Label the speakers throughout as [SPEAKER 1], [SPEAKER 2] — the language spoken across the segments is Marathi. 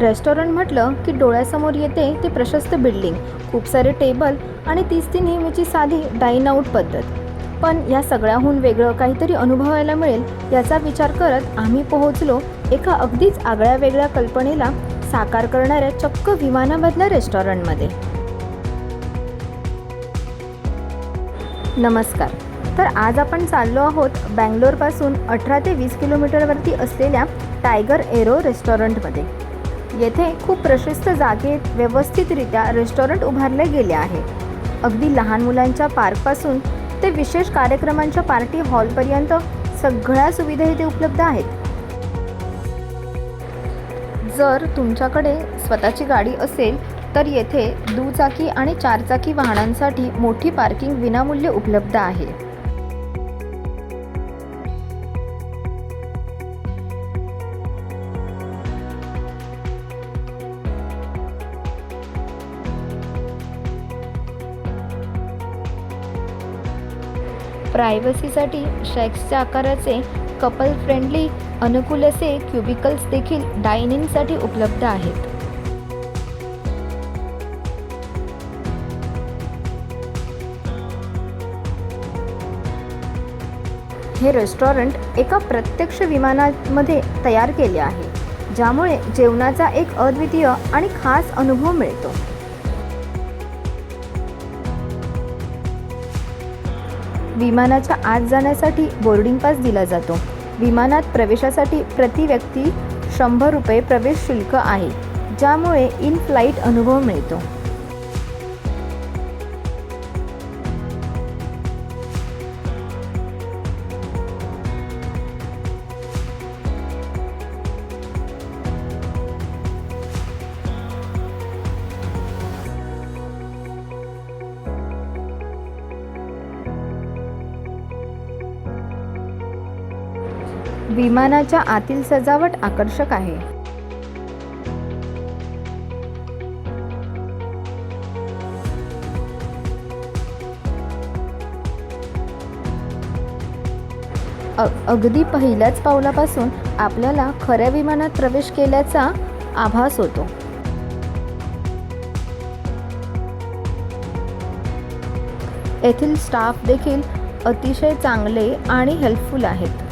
[SPEAKER 1] रेस्टॉरंट म्हटलं की डोळ्यासमोर येते ती प्रशस्त बिल्डिंग खूप सारे टेबल आणि तीच ती नेहमीची साधी डाईन आऊट पद्धत. पण या सगळ्याहून वेगळं काहीतरी अनुभवायला मिळेल याचा विचार करत आम्ही पोहोचलो एका अगदीच आगळ्या वेगळ्या कल्पनेला साकार करणाऱ्या चक्क विमानामधल्या रेस्टॉरंटमध्ये. नमस्कार. तर आज आपण चाललो आहोत बँगलोरपासून अठरा ते वीस किलोमीटरवरती असलेल्या टायगर एरो रेस्टॉरंटमध्ये. येथे खूप प्रशस्त जागेत व्यवस्थितरित्या रेस्टॉरंट उभारले गेले आहे. अगदी लहान मुलांच्या पार्कपासून ते विशेष कार्यक्रमांच्या पार्टी हॉलपर्यंत सगळ्या सुविधा इथे उपलब्ध आहेत. जर तुमच्याकडे स्वतःची गाडी असेल तर येथे दुचाकी आणि चारचाकी वाहनांसाठी मोठी पार्किंग विनामूल्य उपलब्ध आहे. प्रायव्हसीसाठी शेक्सच्या आकाराचे कपल फ्रेंडली अनुकूल असे क्युबिकल्स देखील डायनिंगसाठी उपलब्ध आहेत. हे रेस्टॉरंट एका प्रत्यक्ष विमानामध्ये तयार केले आहे ज्यामुळे जेवणाचा एक अद्वितीय आणि खास अनुभव मिळतो. विमानाच्या आत जाण्यासाठी बोर्डिंग पास दिला जातो. विमानात प्रवेशासाठी प्रति व्यक्ती शंभर रुपये प्रवेश शुल्क आहे ज्यामुळे इन फ्लाईट अनुभव मिळतो. विमानाच्या आतील सजावट आकर्षक आहे. अगदी पहिल्याच पावलापासून आपल्याला खऱ्या विमानात प्रवेश केल्याचा आभास होतो. येथील स्टाफ देखील अतिशय चांगले आणि हेल्पफुल आहेत.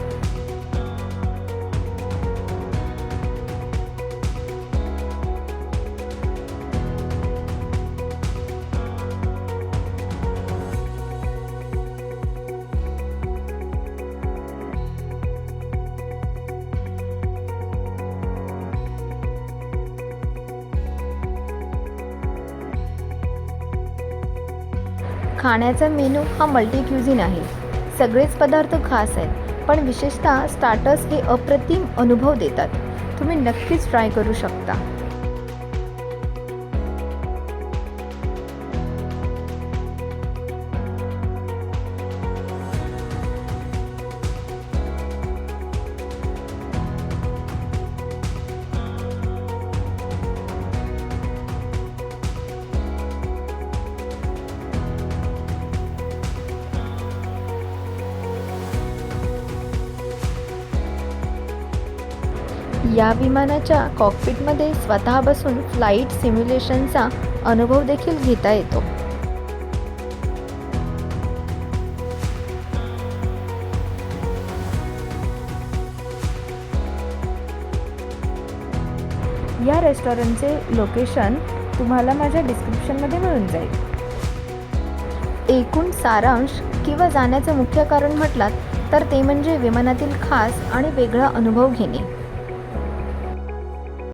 [SPEAKER 1] खाण्याचा मेनू हा मल्टी क्युझिन आहे. सगळेच पदार्थ खास आहेत पण विशेषतः स्टार्टर्स हे अप्रतिम अनुभव देतात. तुम्ही नक्कीच ट्राय करू शकता. या विमानाच्या कॉकपिटमध्ये स्वतः बसून फ्लाईट सिम्युलेशनचा अनुभव देखील घेता येतो. या रेस्टॉरंटचे लोकेशन तुम्हाला माझ्या डिस्क्रिप्शनमध्ये मिळून जाईल. एकूण सारांश किंवा जाण्याचं मुख्य कारण म्हटलात तर ते म्हणजे विमानातील खास आणि वेगळा अनुभव घेणे.